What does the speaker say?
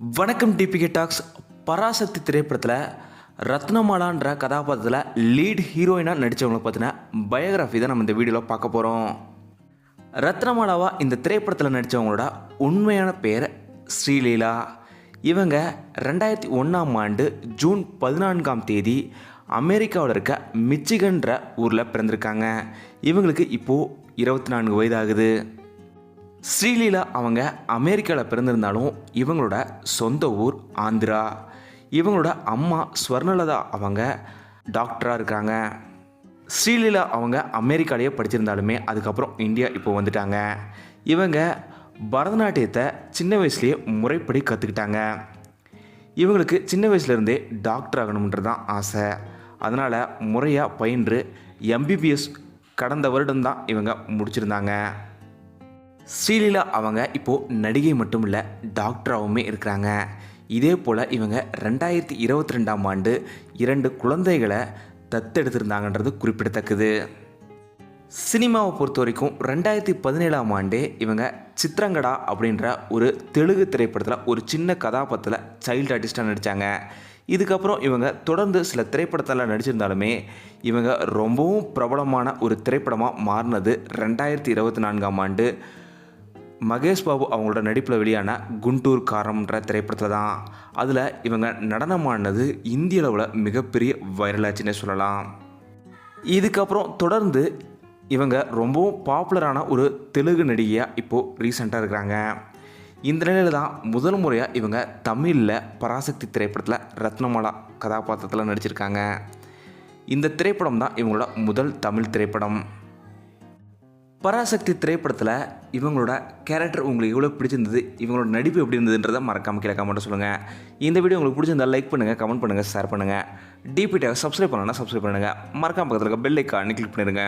வணக்கம் DPK tax. Parasakthi திரைப்படத்தில் ரத்னமாலான்ற கதாபாத்திரத்தில் லீட் ஹீரோயினாக நடித்தவங்களுக்கு பார்த்தீங்கன்னா பயோகிராஃபி தான் நம்ம இந்த வீடியோவில் பார்க்க போகிறோம் ரத்னமாலாவா இந்த திரைப்படத்தில் நடித்தவங்களோட உண்மையான பேர் ஸ்ரீலீலா. இவங்க ரெண்டாயிரத்தி ஒன்றாம் ஆண்டு ஜூன் பதினான்காம் தேதி அமெரிக்காவில் இருக்க மிச்சிகன்ற ஊரில் பிறந்திருக்காங்க. இவங்களுக்கு இப்போது இருபத்தி நான்கு வயதாகுது. ஸ்ரீலீலா அவங்க அமெரிக்காவில் பிறந்திருந்தாலும் இவங்களோட சொந்த ஊர் ஆந்திரா. இவங்களோட அம்மா ஸ்வர்ணலதா அவங்க டாக்டராக இருக்காங்க. ஸ்ரீலீலா அவங்க அமெரிக்காலேயே படிச்சிருந்தாலுமே அதுக்கப்புறம் இந்தியா இப்போ வந்துட்டாங்க. இவங்க பரதநாட்டியத்தை சின்ன வயசுலேயே முறைப்படி கற்றுக்கிட்டாங்க இவங்களுக்கு சின்ன வயசுலேருந்தே டாக்டர் ஆகணுன்றது தான் ஆசை. அதனால் முறையாக பயின்று எம்பிபிஎஸ் கடந்த வருடம்தான் இவங்க முடிச்சிருந்தாங்க. ஸ்ரீலீலா அவங்க இப்போது நடிகை மட்டும் இல்லை டாக்டராகவுமே இருக்கிறாங்க. இதே போல் இவங்க ரெண்டாயிரத்தி இருபத்தி ரெண்டாம் ஆண்டு இரண்டு குழந்தைகளை தத்தெடுத்திருந்தாங்கன்றது குறிப்பிடத்தக்கது. சினிமாவை பொறுத்த வரைக்கும் ரெண்டாயிரத்தி பதினேழாம் ஆண்டே இவங்க சித்ரங்கடா அப்படின்ற ஒரு தெலுங்கு திரைப்படத்தில் ஒரு சின்ன கதாபாத்திரத்தில் சைல்டு ஆர்டிஸ்டாக நடித்தாங்க இதுக்கப்புறம் இவங்க தொடர்ந்து சில திரைப்படத்தில் நடிச்சிருந்தாலுமே இவங்க ரொம்பவும் பிரபலமான ஒரு திரைப்படமாக மாறினது ரெண்டாயிரத்தி இருபத்தி நான்காம் ஆண்டு. மகேஷ் பாபு அவங்களோட நடிப்பில் வெளியான குண்டூர் காரம்ன்ற திரைப்படத்தில் தான். அதில் இவங்க நடனமானது இந்திய அளவில் மிகப்பெரிய வைரலாச்சுன்னே சொல்லலாம். இதுக்கப்புறம் தொடர்ந்து இவங்க ரொம்பவும் பாப்புலரான ஒரு தெலுங்கு நடிகையாக இப்போது ரீசெண்டாக இருக்கிறாங்க. இந்த நிலையில் தான் முதல் முறையாக இவங்க தமிழில் பராசக்தி திரைப்படத்தில் ரத்னமாலா கதாபாத்திரத்தில் நடிச்சிருக்காங்க. இந்த திரைப்படம் தான் இவங்களோட முதல் தமிழ் திரைப்படம். பராசக்தி திரைப்படத்தில் இவங்களோட கேரக்டர் உங்களுக்கு எவ்வளோ பிடிச்சிருந்தது இவங்களோட நடிப்பு எப்படி இருந்ததுன்றதை மறக்காமல் கீழே கமெண்ட் சொல்லுங்கள் இந்த வீடியோ உங்களுக்கு பிடிச்சிருந்தா லைக் பண்ணுங்கள் கமெண்ட் பண்ணுங்கள் ஷேர் பண்ணுங்கள் டிபிடியாக சப்ஸ்கிரைப் பண்ணலன்னா சப்ஸ்கிரைப் பண்ணுங்கள் மறக்காம பக்கத்தில் இருக்க பெல் ஐக்கானு கிளிக் பண்ணிடுங்க.